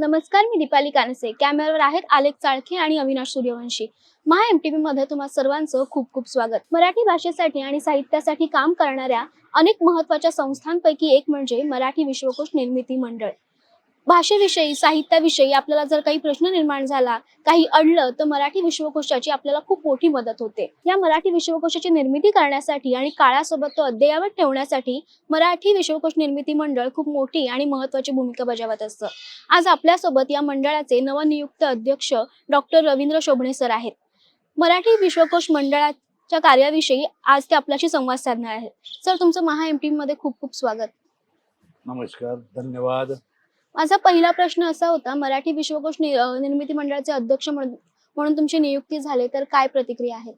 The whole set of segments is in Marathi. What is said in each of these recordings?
नमस्कार मी दीपाली कानसे. कॅमेरावर आहेत आलेख चाळखे आणि अविनाश सूर्यवंशी. महा एमटीव्ही मध्ये तुम्हा सर्वांचं खूप खूप स्वागत. मराठी भाषेसाठी आणि साहित्यासाठी काम करणाऱ्या अनेक महत्त्वाच्या संस्थांपैकी एक म्हणजे मराठी विश्वकोश निर्मिती मंडळ. भाषेविषयी साहित्याविषयी आपल्याला जर काही प्रश्न निर्माण झाला काही अडलं तर मराठी विश्वकोशाची आपल्याला खूप मोठी मदत होते. या मराठी विश्वकोशाची निर्मिती करण्यासाठी आणि काळासोबत तो अद्ययावत ठेवण्यासाठी मराठी विश्वकोश निर्मिती मंडळ खूप मोठी आणि महत्वाची भूमिका बजावत असतं. आज आपल्यासोबत या मंडळाचे नवनियुक्त अध्यक्ष डॉक्टर रवींद्र शोभणे सर आहेत. मराठी विश्वकोश मंडळाच्या कार्याविषयी आज ते आपल्याशी संवाद साधणार आहेत. सर तुमचं महा एममध्ये खूप खूप स्वागत. नमस्कार धन्यवाद. माझा पहिला प्रश्न असा होता मराठी विश्वकोश निर्मिती मंडळाचे अध्यक्ष म्हणून म्हणून तुमची नियुक्ती झाली तर काय प्रतिक्रिया आहे?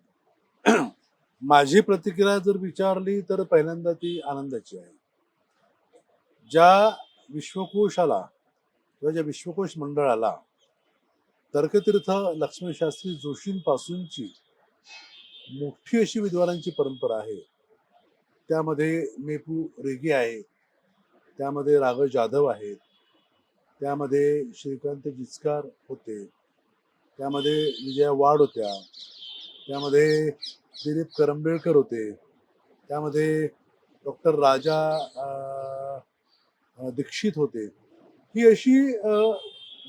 माझी प्रतिक्रिया जर विचारली तर पहिल्यांदा ती आनंदाची आहे. ज्या विश्वकोशाला किंवा ज्या विश्वकोश मंडळाला तर्कतीर्थ लक्ष्मीशास्त्री जोशींपासूनची मोठी अशी विद्वानांची परंपरा आहे त्यामध्ये मेपू रेगी आहे त्यामध्ये राघव जाधव आहेत त्यामध्ये श्रीकांत जिचकार होते. त्यामध्ये विजया वाड होत्या. त्यामध्ये दिलीप करंबेळकर होते. त्यामध्ये डॉक्टर राजा दीक्षित होते. ही अशी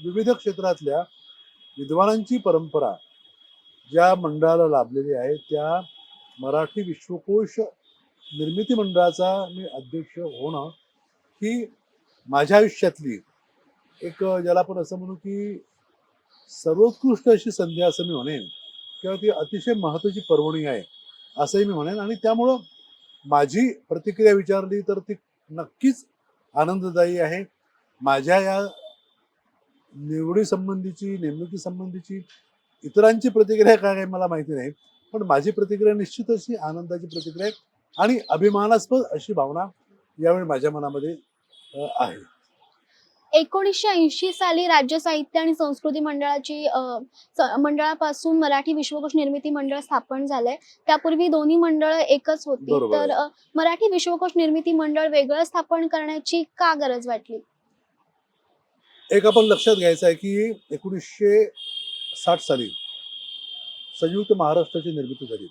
विविध क्षेत्रातल्या विद्वानांची परंपरा ज्या मंडळाला लाभलेली आहे त्या मराठी विश्वकोश निर्मिती मंडळाचा मी अध्यक्ष होणं ही माझ्या आयुष्यातली एक ज्याला आपण असं म्हणू की सर्वोत्कृष्ट अशी संधी असं मी म्हणेन. किंवा ती अतिशय महत्वाची पर्वणी आहे असंही मी म्हणेन. आणि त्यामुळं माझी प्रतिक्रिया विचारली तर ती नक्कीच आनंददायी आहे. माझ्या या निवडी संबंधीची संबंधीची इतरांची प्रतिक्रिया काय आहे मला माहिती नाही. पण माझी प्रतिक्रिया निश्चित अशी आनंदाची प्रतिक्रिया आहे आणि अभिमानास्पद अशी भावना यावेळी माझ्या मनामध्ये आहे. एकोणीसशे ऐंशी साली राज्य साहित्य आणि संस्कृती मंडळाची मंडळापासून मराठी विश्वकोश निर्मिती मंडळ स्थापन झालंय. त्यापूर्वी दोन्ही मंडळ एकच होती. तर मराठी विश्वकोश निर्मिती मंडळ वेगळं स्थापन करण्याची का गरज वाटली? एक आपण लक्षात घ्यायचं आहे की एकोणीसशे साठ साली संयुक्त महाराष्ट्राची निर्मिती झाली.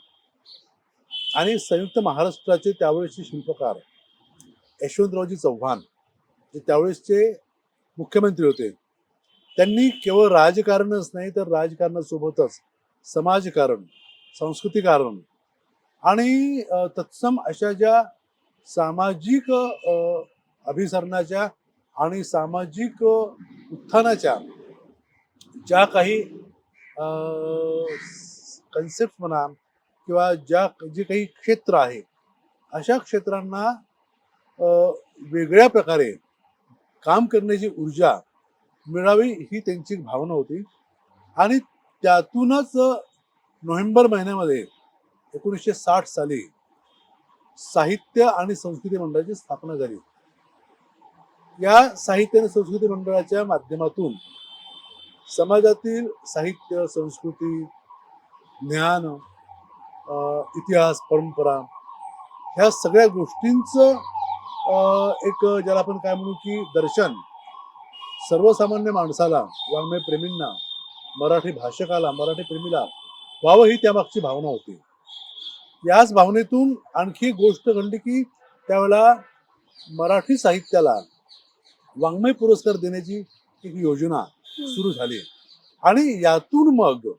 आणि संयुक्त महाराष्ट्राचे त्यावेळेसचे शिल्पकार यशवंतरावजी चव्हाण जे त्यावेळेसचे मुख्यमंत्री होते. त्यांनी केवळ राजकारणच नाही तर राजकारणासोबतच समाजकारण संस्कृतीकारण आणि तत्सम अशा ज्या सामाजिक अभिसरणाच्या आणि सामाजिक उत्थानाच्या ज्या काही कन्सेप्ट म्हणा किंवा ज्या जे काही क्षेत्र आहे अशा क्षेत्रांना वेगळ्या प्रकारे काम करण्याची ऊर्जा मिळावी ही त्यांची भावना होती. आणि त्यातूनच नोव्हेंबर महिन्यामध्ये एकोणीसशे साठ साली साहित्य आणि संस्कृती मंडळाची स्थापना झाली. या साहित्य आणि संस्कृती मंडळाच्या माध्यमातून समाजातील साहित्य संस्कृती ज्ञान इतिहास परंपरा ह्या सगळ्या गोष्टींचं एक ज्याला आपण काय म्हणू की दर्शन. सर्वसामान्य माणसाला वाङ्मय प्रेमींना मराठी भाषकाला मराठी प्रेमीला व्हावं ही त्यामागची भावना होती. याच भावनेतून आणखी गोष्ट घडली की त्यावेळेला मराठी साहित्याला वाङ्मय पुरस्कार देण्याची एक योजना सुरू झाली. आणि यातून मग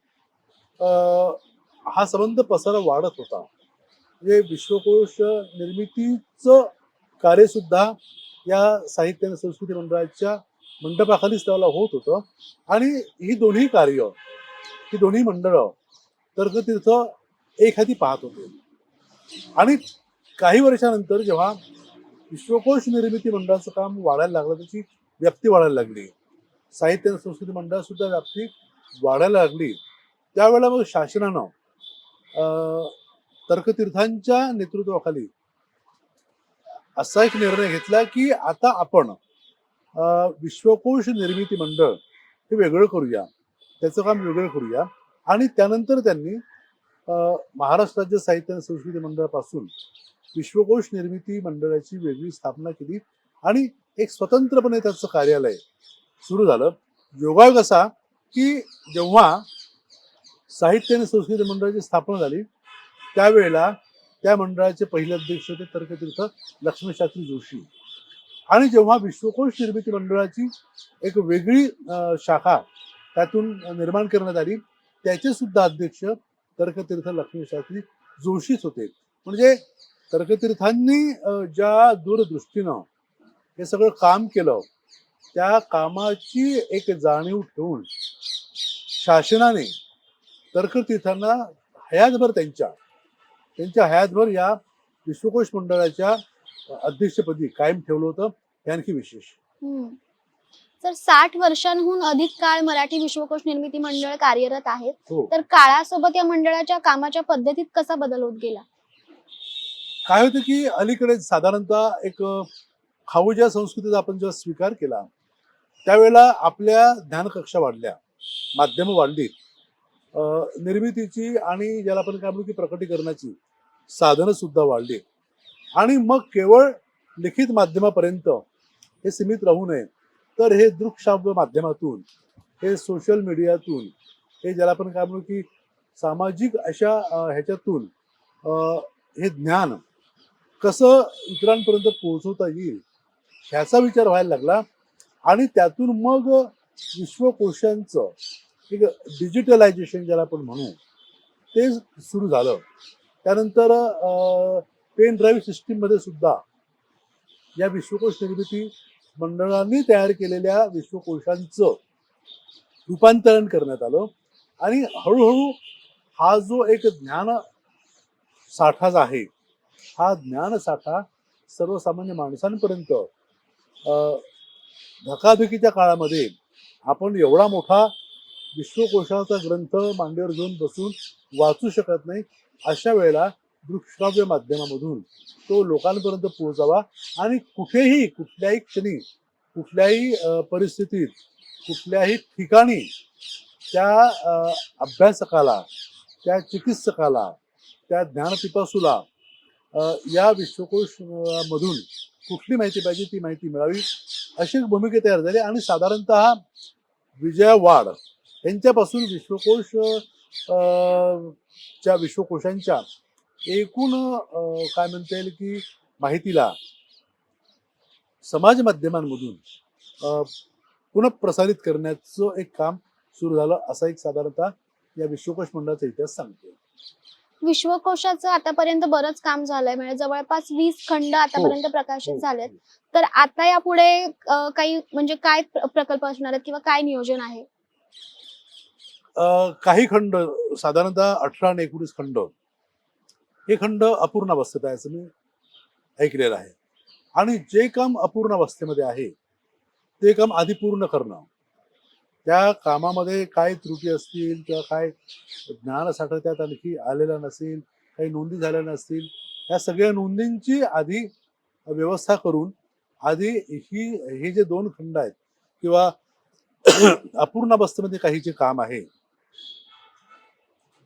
अं, हा संबंध पसारा वाढत होता. म्हणजे विश्वकोश निर्मितीचं कार्यसुद्धा या साहित्य आणि संस्कृती मंडळाच्या मंडपाखालीच त्याला होत होतं. आणि ही दोन्ही कार्य ही दोन्ही मंडळं तर्कतीर्थ एक हाती पाहत होते. आणि काही वर्षानंतर जेव्हा विश्वकोश निर्मिती मंडळाचं काम वाढायला लागलं त्याची व्याप्ती वाढायला लागली साहित्य आणि संस्कृती मंडळात सुद्धा व्याप्ती वाढायला लागली त्यावेळेला मग शासनानं तर्कतीर्थांच्या नेतृत्वाखाली असा एक निर्णय घेतला की आता आपण विश्वकोश निर्मिती मंडळ हे वेगळं करूया. त्याचं काम वेगळं करूया. आणि त्यानंतर त्यांनी महाराष्ट्र राज्य साहित्य आणि संस्कृती मंडळापासून विश्वकोश निर्मिती मंडळाची वेगळी स्थापना केली आणि एक स्वतंत्रपणे त्याचं कार्यालय सुरू झालं. योगायोग असा की जेव्हा साहित्य आणि संस्कृती मंडळाची स्थापना झाली त्यावेळेला त्या मंडळाचे पहिले अध्यक्ष होते तर्कतीर्थ लक्ष्मीशास्त्री जोशी. आणि जेव्हा विश्वकोश निर्मिती मंडळाची एक वेगळी शाखा त्यातून निर्माण करण्यात आली त्याचे सुद्धा अध्यक्ष तर्कतीर्थ लक्ष्मीशास्त्री जोशीच होते. म्हणजे तर्कतीर्थांनी ज्या दूरदृष्टीनं हे सगळं काम केलं त्या कामाची एक जाणीव ठेवून शासनाने तर्कतीर्थांना हयातभर त्यांच्या त्यांच्या हयातभर या विश्वकोश मंडळाच्या अध्यक्षपदी कायम ठेवलं होतं. हे आणखी विशेष. तर साठ वर्षांहून अधिक काळ मराठी विश्वकोश निर्मिती मंडळ कार्यरत आहे. हो. तर काळासोबत या मंडळाच्या कामाच्या पद्धतीत कसा बदल होत गेला? काय होतं की अलीकडे साधारणतः एक अ, खाऊच्या संस्कृतीचा आपण जेव्हा स्वीकार केला त्यावेळेला आपल्या ध्यानकक्षा वाढल्या माध्यमं वाढली. निर्मितीची आणि ज्याला आपण काय म्हणू की प्रकटीकरणाची साधनं सुद्धा वाढली. आणि मग केवळ लिखित माध्यमापर्यंत हे सीमित राहू नये तर हे दृकश्राव्य माध्यमातून हे सोशल मीडियातून हे ज्याला आपण काय म्हणू की सामाजिक अशा ह्याच्यातून हे ज्ञान कसं इतरांपर्यंत पोहोचवता येईल ह्याचा विचार व्हायला लागला. आणि त्यातून मग विश्वकोशांचं एक डिजिटलायझेशन ज्याला आपण म्हणू ते सुरू झालं. त्यानंतर पेन ड्राईव्ह सिस्टीममध्ये सुद्धा या विश्वकोश निर्मिती मंडळांनी तयार केलेल्या विश्वकोशांचं रूपांतरण करण्यात आलं. आणि हळूहळू हा जो एक ज्ञान साठाच आहे हा ज्ञानसाठा सर्वसामान्य माणसांपर्यंत धकाधकीच्या काळामध्ये आपण एवढा मोठा विश्वकोशाचा ग्रंथ मांडीवर घेऊन बसून वाचू शकत नाही अशा वेळेला दृकश्राव्य माध्यमामधून तो लोकांपर्यंत पोहोचावा. आणि कुठेही कुठल्याही क्षणी कुठल्याही परिस्थितीत कुठल्याही ठिकाणी त्या अभ्यासकाला त्या चिकित्सकाला त्या ज्ञानपिपासूला या विश्वकोश मधून कुठली माहिती पाहिजे ती माहिती मिळावी अशी भूमिका तयार झाली. आणि साधारणतः विजयावाड यांच्यापासून विश्वकोश च्या विश्वकोशांच्या एकूण काय म्हणता येईल की माहितीला समाज माध्यमांमधून पुनःप्रसारित करण्याचं एक काम सुरू झालं असा एक साधारणतः या विश्वकोश मंडळाचा इतिहास सांगतो विश्वकोशाचं आतापर्यंत बरंच काम झालंय. म्हणजे जवळपास वीस खंड आतापर्यंत प्रकाशित झालेत. तर आता यापुढे काही म्हणजे काय प्र- प्रकल्प असणार आहेत किंवा काय नियोजन आहे? काही खंड साधारणतः अठरा आणि एकोणीस खंड. हे खंड अपूर्ण अवस्थेत आहे असं मी ऐकलेलं आहे. आणि जे काम अपूर्ण अवस्थेमध्ये आहे ते काम आधी पूर्ण करणं. त्या कामामध्ये काय त्रुटी असतील किंवा काय ज्ञानसाठा त्यात आणखी आलेला नसेल काही नोंदी झाल्या नसतील या सगळ्या नोंदींची आधी व्यवस्था करून आधी ही हे जे दोन खंड आहेत किंवा अपूर्ण अवस्थेमध्ये काही जे काम आहे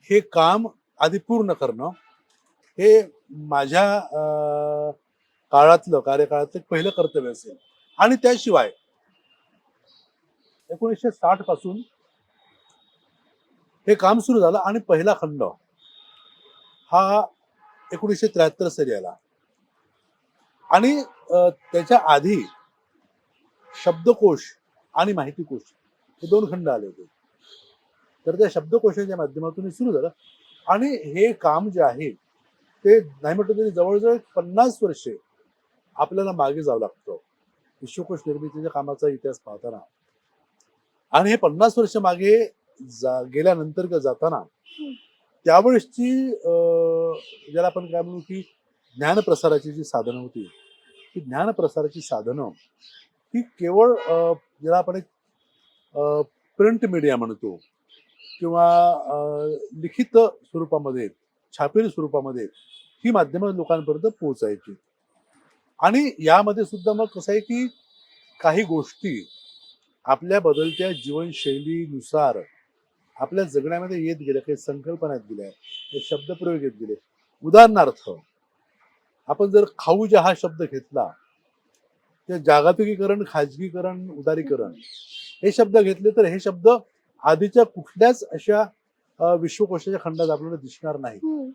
हे काम आधी पूर्ण करणं. हे माझ्या अं, काळातलं कार्यकाळातलं पहिलं कर्तव्य असेल. आणि त्याशिवाय एकोणीसशे साठपासून हे काम सुरू झालं आणि पहिला खंड हा एकोणीसशे त्र्याहत्तर साली आला. आणि त्याच्या आधी शब्दकोश आणि माहितीकोश हे दोन खंड आले होते. तर त्या शब्दकोशाच्या माध्यमातून सुरू झालं. आणि हे काम जे आहे ते नाही म्हटलं तरी जवळजवळ पन्नास वर्षे आपल्याला मागे जावं लागतं. विश्वकोश निर्मितीच्या कामाचा इतिहास पाहताना. आणि हे पन्नास वर्ष मागे जा गेल्यानंतर का जाताना त्यावेळेसची अं, ज्याला आपण काय म्हणू की ज्ञानप्रसाराची जी साधनं होती ती ज्ञानप्रसाराची साधनं ही केवळ ज्याला आपण एक प्रिंट मीडिया म्हणतो किंवा लिखित स्वरूपामध्ये छापील स्वरूपामध्ये ही माध्यमं लोकांपर्यंत पोहोचायची. आणि यामध्ये सुद्धा मग कसं आहे की काही गोष्टी आपल्या बदलत्या जीवनशैलीनुसार आपल्या जगण्यामध्ये येत गेल्या काही संकल्पना येत गेल्या काही शब्दप्रयोग येत गेले. उदाहरणार्थ आपण जर खाऊजा हा शब्द घेतला तर जागतिकीकरण खाजगीकरण उदारीकरण हे शब्द घेतले तर हे शब्द आधीच्या कुठल्याच अशा विश्वकोशाच्या खंडात आपल्याला दिसणार नाही हम्म.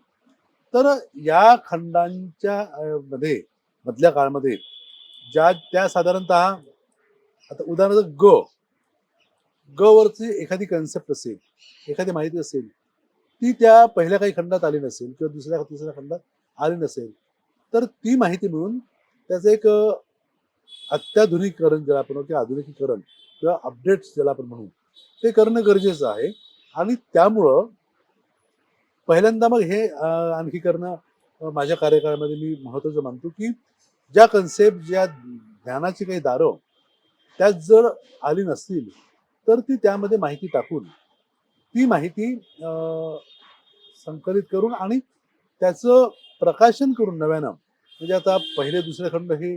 तर या खंडांच्या मध्ये मधल्या काळामध्ये ज्या त्या साधारणत आता उदाहरणार्थ ग ग वरची एखादी कन्सेप्ट असेल एखादी माहिती असेल ती त्या पहिल्या काही खंडात आली नसेल किंवा दुसऱ्या तिसऱ्या खंडात आली नसेल तर ती माहिती मिळून त्याचं एक अत्याधुनिकीकरण ज्याला आपण किंवा आधुनिकीकरण किंवा अपडेट्स ज्याला आपण म्हणू ते करणं गरजेचं आहे. आणि त्यामुळं पहिल्यांदा मग हे आणखी करणं माझ्या कार्यकाळामध्ये मी महत्वाचं मानतो की ज्या कन्सेप्ट ज्या ज्ञानाची काही दारं त्यात जर आली नसतील तर ती त्यामध्ये माहिती टाकून ती माहिती संकलित करून आणि त्याचं प्रकाशन करून नव्यानं म्हणजे आता पहिले दुसरे खंड हे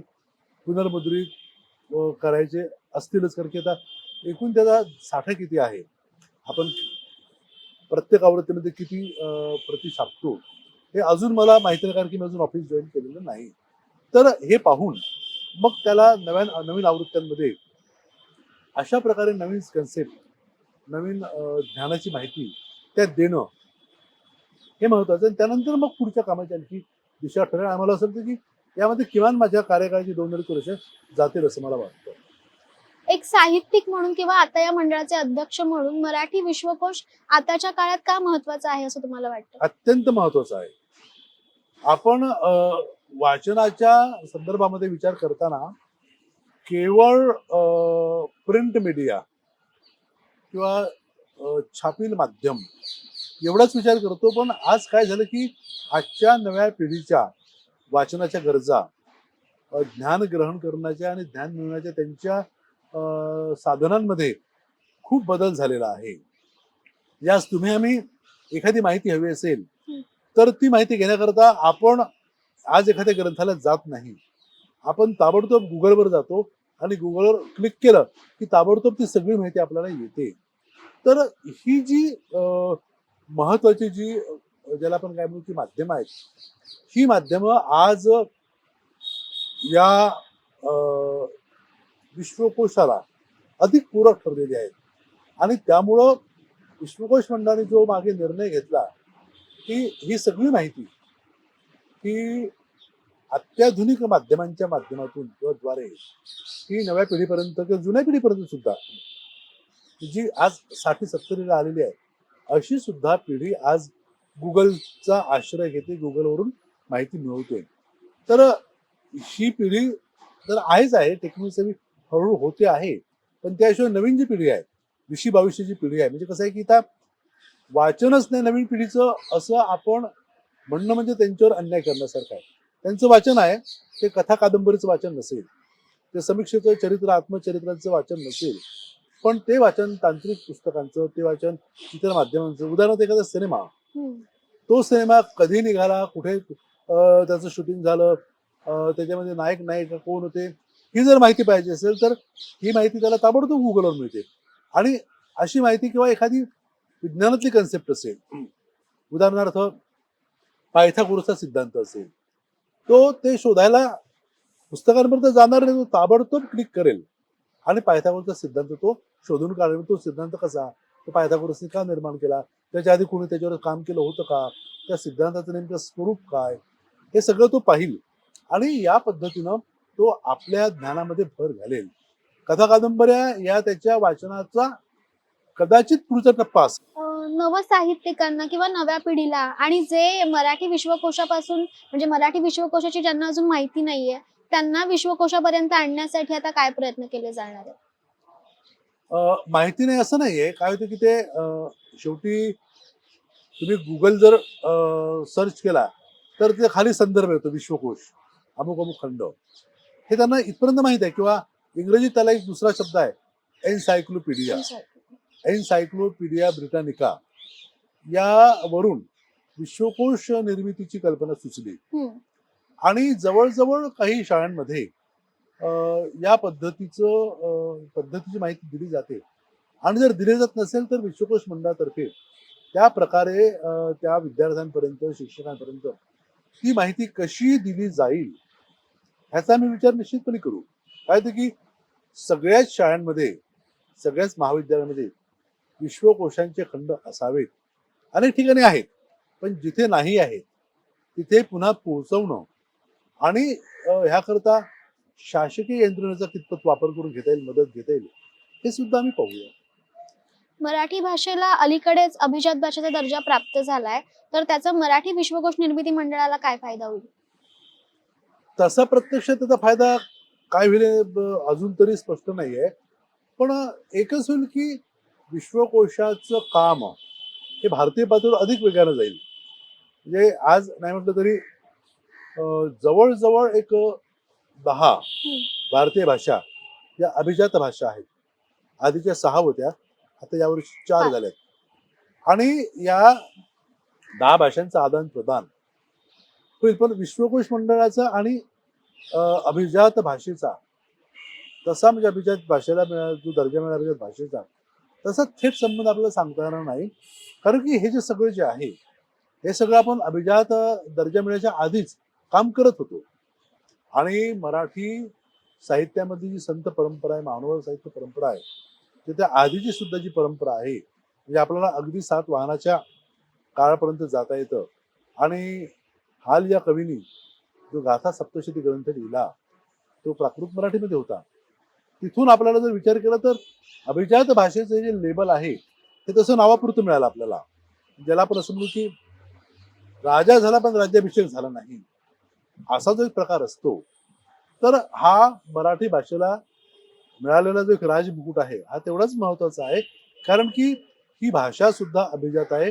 पुनर्मुद्रित करायचे असतीलच कारण की आता एकूण त्याचा साठा किती आहे? आपण प्रत्येक आवृत्तीमध्ये किती प्रति छापतो? हे अजून मला माहिती नाही कारण की मी अजून ऑफिस जॉईन केलेलं नाही. तर हे पाहून मग त्याला नव्या नवीन आवृत्त्यांमध्ये अशा प्रकारे नवीन कन्सेप्ट नवीन ज्ञानाची माहिती त्यात देणं हे महत्वाचं आणि त्यानंतर मग पुढच्या कामाची आणखी दिशा ठरेल. आम्हाला असं वाटतं की यामध्ये किमान माझ्या कार्यकाळाची दोन अडीच वर्ष जातील असं मला वाटतं. एक साहित्यिक म्हणून किंवा आता या मंडळाचे अध्यक्ष म्हणून मराठी विश्वकोश आताच्या काळात का महत्त्वाचा आहे असं तुम्हाला वाटतं? अत्यंत महत्वाचं आहे. आपण वाचनाच्या संदर्भामध्ये विचार करताना केवळ प्रिंट मीडिया किंवा छापील माध्यम एवढाच विचार करतो पण आज काय झालं की आजच्या नव्या पिढीच्या वाचनाच्या गरजा ज्ञान ग्रहण करण्याच्या आणि ज्ञान मिळवण्याच्या त्यांच्या साधनांमध्ये खूप बदल झालेला आहे. यास तुम्ही आम्ही एखादी माहिती हवी असेल तर ती माहिती घेण्याकरता आपण आज एखाद्या ग्रंथालयात जात नाही. आपण ताबडतोब गुगलवर जातो आणि गुगलवर क्लिक केलं की ताबडतोब ती सगळी माहिती आपल्याला येते. तर ही जी महत्वाची जी ज्याला आपण काय म्हणू की माध्यमं आहेत ही माध्यमं आज या विश्वकोशाला अधिक पूरक ठरलेली आहेत. आणि त्यामुळं विश्वकोश मंडळाने जो मागे निर्णय घेतला की ही सगळी माहिती ही अत्याधुनिक माध्यमांच्या माध्यमातून किंवा द्वारे ही नव्या पिढीपर्यंत किंवा जुन्या पिढीपर्यंत सुद्धा जी आज साठी सत्तरीला आलेली आहे अशी सुद्धा पिढी आज गुगलचा आश्रय घेते गुगलवरून माहिती मिळवते. तर ही पिढी तर आहेच आहे टेक्नॉलॉजी हळूहळू होते आहे पण त्याशिवाय नवीन जी पिढी आहे वीसशे बावीसशे पिढी आहे. म्हणजे कसं आहे की आता वाचनच नाही नवीन पिढीचं असं आपण म्हणणं म्हणजे त्यांच्यावर अन्याय करण्यासारखं आहे. त्यांचं वाचन आहे ते कथा कादंबरीचं वाचन नसेल ते समीक्षेचं चरित्र आत्मचरित्रांचं वाचन नसेल पण ते वाचन तांत्रिक पुस्तकांचं ते वाचन इतर माध्यमांचं. उदाहरणार्थ एखादा सिनेमा. तो सिनेमा कधी निघाला? कुठे त्याचं शूटिंग झालं? त्याच्यामध्ये नायक नायिका कोण होते? ही जर माहिती पाहिजे असेल तर ही माहिती त्याला ताबडतोब गुगलवर मिळते. आणि अशी माहिती किंवा एखादी विज्ञानातली कन्सेप्ट असेल उदाहरणार्थ पायथागोरसचा सिद्धांत असेल तो ते शोधायला पुस्तकांपर्यंत जाणार नाही तो ताबडतोब क्लिक करेल. आणि पायथागोरसचा सिद्धांत तो शोधून काढेल. तो सिद्धांत कसा? तो पायथागोरसने का निर्माण केला? त्याच्या आधी कोणी त्याच्यावर काम केलं होतं का? त्या सिद्धांताचं नेमकं स्वरूप काय? हे सगळं तो पाहिल. आणि या पद्धतीनं तो आपल्या ज्ञानामध्ये भर घालेल. कथा कादंबऱ्या या त्याच्या वाचनाचा कदाचित पुढचा टप्पा असेल. नव साहित्यिकांना किंवा नव्या पिढीला आणि जे मराठी विश्वकोशापासून म्हणजे मराठी विश्वकोशाची ज्यांना अजून माहिती नाहीये त्यांना विश्वकोशापर्यंत आणण्यासाठी आता काय प्रयत्न केले जाणार आहेत? अ, माहिती नाही असं नाहीये. काय होतं की ते अ, शेवटी तुम्ही गुगल जर सर्च केला तर ते खाली संदर्भ येतो विश्वकोश. अमुक अमुक खंड. हे त्यांना इथपर्यंत माहीत आहे किंवा इंग्रजीत त्याला एक दुसरा शब्द आहे एनसायक्लोपीडिया. एनसायक्लोपीडिया. ब्रिटानिका. यावरून विश्वकोश निर्मितीची कल्पना सुचली. आणि जवळजवळ काही शाळांमध्ये या पद्धतीचं पद्धतीची माहिती दिली जाते. आणि जर दिली जात नसेल तर विश्वकोश मंडळातर्फे त्या प्रकारे त्या विद्यार्थ्यांपर्यंत शिक्षकांपर्यंत ती माहिती कशी दिली जाईल ह्याचा मी विचार निश्चितपणे करू. काय होतं की सगळ्याच शाळांमध्ये सगळ्याच महाविद्यालयामध्ये विश्वकोशांचे खंड असावेत. अनेक ठिकाणी आहेत पण जिथे नाही आहेत तिथे पुन्हा पोहोचवणं आणि ह्याकरता शासकीय यंत्रणेचा कितपत वापर करून घेता येईल मदत घेता येईल हे सुद्धा आम्ही पाहूया. मराठी भाषेला अलीकडेच अभिजात भाषेचा दर्जा प्राप्त झालाय. तर त्याचा मराठी विश्वकोश निर्मिती मंडळाला काय फायदा होईल? तसा प्रत्यक्ष त्याचा फायदा काय होईल अजून तरी स्पष्ट नाही आहे पण एकच होईल की विश्वकोशाचं काम हे भारतीय पातळीवर अधिक वेगानं जाईल. म्हणजे आज नाही म्हटलं तरी जवळजवळ एक दहा भारतीय भाषा या अभिजात भाषा आहेत. आधीच्या सहा होत्या आता यावर्षी चार. झाल्यात. आणि या दहा भाषांचं आदान प्रदान होईल पण विश्वकोश मंडळाचा आणि अभिजात भाषेचा तसा म्हणजे अभिजात भाषेला मिळाला जो दर्जा मिळाला अभिजात भाषेचा तसा थेट संबंध आपल्याला सांगता येणार नाही. कारण की हे जे सगळं जे आहे हे सगळं आपण अभिजात दर्जा मिळायच्या आधीच काम करत होतो. आणि मराठी साहित्यामधली जी संत परंपरा आहे मानव साहित्य परंपरा आहे तर त्या आधीची सुद्धा जी परंपरा आहे म्हणजे आपल्याला अगदी सात वाहनाच्या काळापर्यंत जाता येतं. आणि हाल या कवीनी जो गाथा सप्तशती ग्रंथ लिहिला तो प्राकृत मराठीमध्ये होता. तिथून आपल्याला जर विचार केला तर अभिजात भाषेचं जे लेबल आहे ते तसं नावापुरतं मिळालं आपल्याला. ज्याला आपण असं म्हणू की राजा झाला पण राज्याभिषेक झाला नाही असा जो एक प्रकार असतो तर हा मराठी भाषेला मिळालेला जो एक राजमुकुट आहे हा तेवढाच महत्त्वाचा आहे. कारण की ही भाषा सुद्धा अभिजात आहे.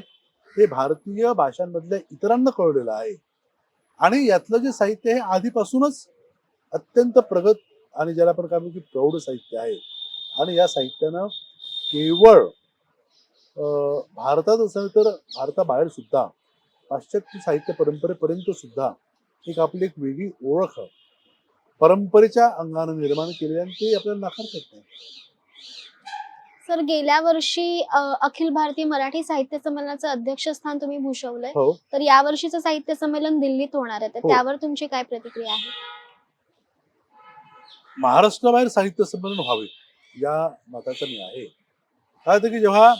हे भारतीय भाषांमधल्या इतरांना कळलेलं आहे. आणि यातलं जे साहित्य हे आधीपासूनच अत्यंत प्रगत आणि ज्याला आपण काय म्हणतो की प्रौढ साहित्य आहे. आणि या साहित्यानं केवळ भारतात असेल तर भारताबाहेर सुद्धा पाश्चात्य साहित्य परंपरेपर्यंत सुद्धा एक आपली एक वेगळी ओळख परंपरेच्या अंगानं निर्माण केलेली आणि ते आपल्याला नाकारतात नाही. सर गेल्या वर्षी अ, अखिल भारतीय मराठी साहित्य संमेलनाचं अध्यक्षस्थान तुम्ही भूषवलंय. हो. तर या वर्षीचं साहित्य संमेलन दिल्लीत होणार आहे. तर हो. त्यावर तुमची काय प्रतिक्रिया आहे? महाराष्ट्राबाहेर साहित्य संमेलन व्हावे या मताचा मी आहे. काय होतं की जेव्हा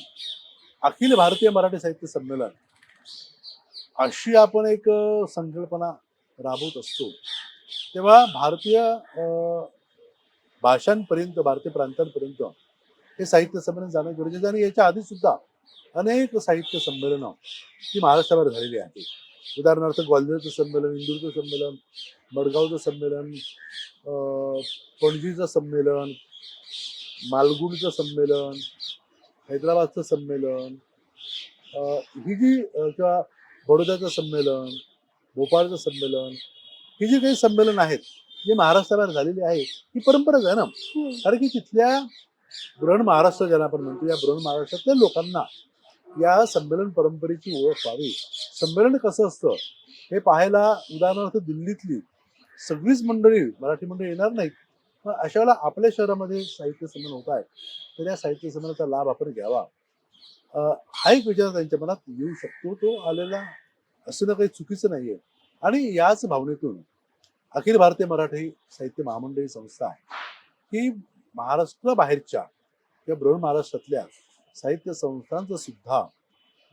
अखिल भारतीय मराठी साहित्य संमेलन अशी आपण एक अं, संकल्पना राबवत असतो तेव्हा भारतीय अं, भाषांपर्यंत भारतीय प्रांतांपर्यंत हे साहित्य संमेलन जाणं गरजेचं आहे. आणि याच्या आधी सुद्धा अनेक साहित्य संमेलनं ही महाराष्ट्राबाहेर झालेली आहेत. उदाहरणार्थ ग्वाल्हेरचं संमेलन इंदूरचं संमेलन मडगावचं संमेलन पणजीचं संमेलन मालगुणचं संमेलन हैदराबादचं संमेलन ही जी किंवा बडोद्याचं संमेलन भोपाळचं संमेलन ही जी काही संमेलन आहेत जी महाराष्ट्राबाहेर झालेली आहे ही परंपराच आहे ना. कारण की तिथल्या बृहण महाराष्ट्र ज्याला आपण म्हणतो या बृहण महाराष्ट्रातल्या लोकांना या संमेलन परंपरेची ओळख व्हावी. संमेलन कसं असतं? हे पाहायला उदाहरणार्थ दिल्लीतली सगळीच मंडळी मराठी मंडळी येणार नाहीत पण अशा वेळेला आपल्या शहरामध्ये साहित्य संमेलन होत आहे. तर या साहित्य संमेलनाचा लाभ आपण घ्यावा. हा एक विचार त्यांच्या मनात येऊ शकतो. तो आलेला असं ना काही चुकीचं नाही आहे आणि याच भावनेतून अखिल भारतीय मराठी साहित्य महामंडळी संस्था ही महाराष्ट्राबाहेरच्या किंवा बृहण महाराष्ट्रातल्या साहित्य संस्थांचं सुद्धा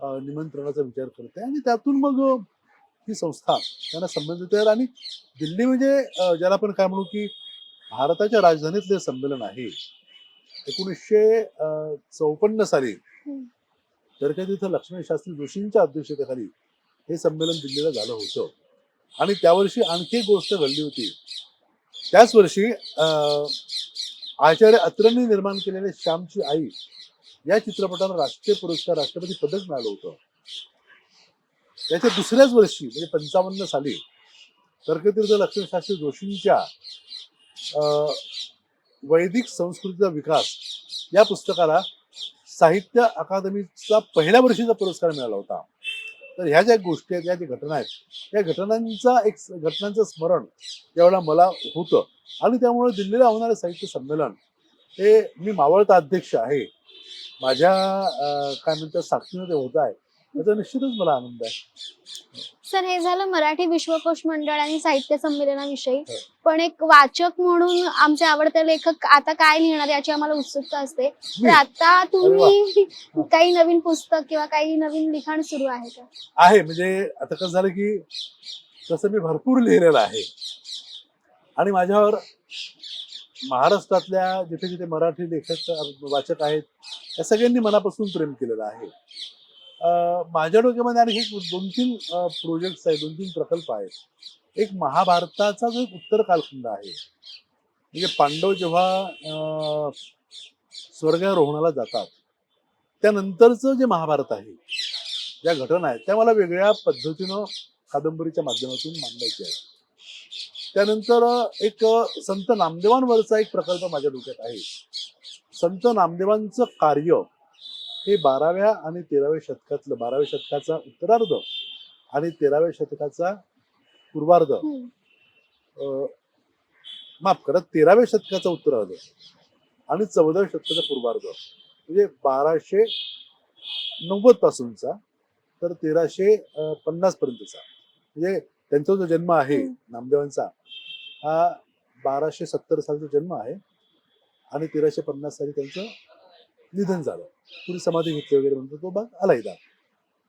निमंत्रणाचा विचार करते आणि त्यातून मग ही संस्था त्यांना संबंधित आहे. आणि दिल्ली म्हणजे ज्याला आपण काय म्हणू की भारताच्या राजधानीतले संमेलन आहे. एकोणीसशे चौपन्न साली. तर काय तिथं लक्ष्मण शास्त्री जोशींच्या अध्यक्षतेखाली हे संमेलन दिल्लीला झालं होतं. आणि त्यावर्षी आणखी एक गोष्ट घडली होती. त्याच वर्षी आचार्य अत्र्यांनी निर्माण केलेले श्यामची आई या चित्रपटाला राष्ट्रीय पुरस्कार राष्ट्रपती पदक मिळालं होतं. त्याच्या दुसऱ्याच वर्षी म्हणजे पंचावन्न साली तर्कतीर्थ लक्ष्मीशास्त्री जोशींच्या अं, वैदिक संस्कृतीचा विकास या पुस्तकाला साहित्य अकादमीचा पहिल्या वर्षीचा पुरस्कार मिळाला होता. तर ह्या ज्या गोष्टी आहेत या ज्या घटना आहेत या घटनांचा एक घटनांचं स्मरण त्यावेळेला मला होतं आणि त्यामुळे दिल्लीला होणारं साहित्य संमेलन हे मी मावळता अध्यक्ष आहे. माझ्या काय म्हणतात साक्षीनं ते होत आहे. याचा निश्चितच मला आनंद आहे. सर हे झालं मराठी विश्वकोश मंडळ आणि साहित्य संमेलनाविषयी. पण एक वाचक म्हणून आमचे आवडते लेखक आता काय लिहिणार याची आम्हाला उत्सुकता असते. तर आता तुम्ही काही नवीन पुस्तक किंवा काही नवीन लिखाण सुरू आहे का? आहे म्हणजे आता कसं झालं की तसं मी भरपूर लिहिलेलं आहे. आणि माझ्यावर महाराष्ट्रातल्या जिथे जिथे मराठी लेखक वाचक आहेत त्या सगळ्यांनी मनापासून प्रेम केलेलं आहे. माझ्या डोक्यामध्ये आणखी दोन तीन प्रोजेक्ट्स आहेत दोन तीन प्रकल्प आहेत. एक महाभारताचा जो एक उत्तर कालखंड आहे. म्हणजे पांडव जेव्हा स्वर्गारोहणाला जातात त्यानंतरचं जे महाभारत आहे ज्या घटना आहेत त्या मला वेगळ्या पद्धतीनं कादंबरीच्या माध्यमातून मांडायच्या आहेत. त्यानंतर एक संत नामदेवांवरचा एक प्रकल्प माझ्या डोक्यात आहे. संत नामदेवांचं कार्य हे बाराव्या आणि तेराव्या शतकातलं बाराव्या शतकाचा उत्तरार्ध आणि तेराव्या शतकाचा पूर्वार्ध. माफ करा तेराव्या शतकाचा उत्तरार्ध आणि चौदाव्या शतकाचा पूर्वार्ध. म्हणजे बाराशे नव्वद पासूनचा तर तेराशे पन्नास पर्यंतचा. म्हणजे त्यांचा जो जन्म आहे. नामदेवांचा हा बाराशे सत्तर सालचा जन्म आहे आणि तेराशे पन्नास साली त्यांचं निधन झालं. कुणी समाधी घेतली वगैरे म्हणतो तो भाग इथं.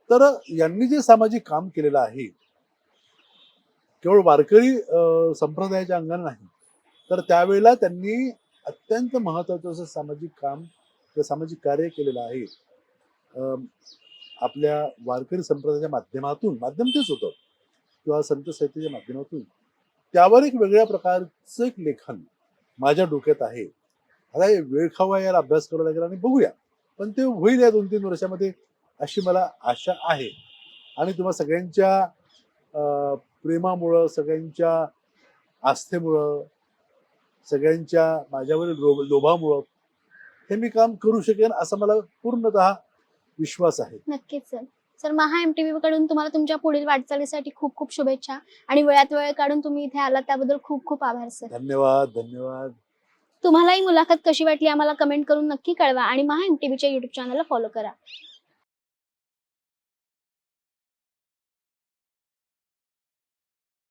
तर यांनी जे सामाजिक काम केलेलं आहे केवळ वारकरी संप्रदायाच्या अंगाने नाही तर त्यावेळेला त्यांनी अत्यंत महत्वाचं असं सामाजिक काम किंवा सामाजिक कार्य केलेलं आहे. अं, आपल्या वारकरी संप्रदायाच्या माध्यमातून माध्यम तेच होतं किंवा संत साहित्याच्या माध्यमातून. त्यावर एक वेगळ्या प्रकारचं एक लेखन माझ्या डोक्यात आहे. आता हे वेळ खावा याला अभ्यास करावा लागेल आणि बघूया. पण ते होईल या दोन तीन वर्षामध्ये अशी मला आशा आहे. आणि तुम्हा सगळ्यांच्या प्रेमामुळं सगळ्यांच्या आस्थेमुळं सगळ्यांच्या माझ्यावरील लो- लोभामुळं हे मी काम करू शकेन असा मला पूर्णतः विश्वास आहे. नक्कीच सर. सर महा एमटीव्ही कडून तुम्हाला तुमच्या पुढील वाटचालीसाठी खूप खूप शुभेच्छा आणि वेळात वेळ काढून तुम्ही इथे आलात त्याबद्दल खूप खूप आभार सर. धन्यवाद धन्यवाद. तुम्हाला ही मुलाखत कशी वाटली आम्हाला कमेंट करून नक्की कळवा आणि महा एमटीव्हीच्या युट्यूब चॅनलला फॉलो करा.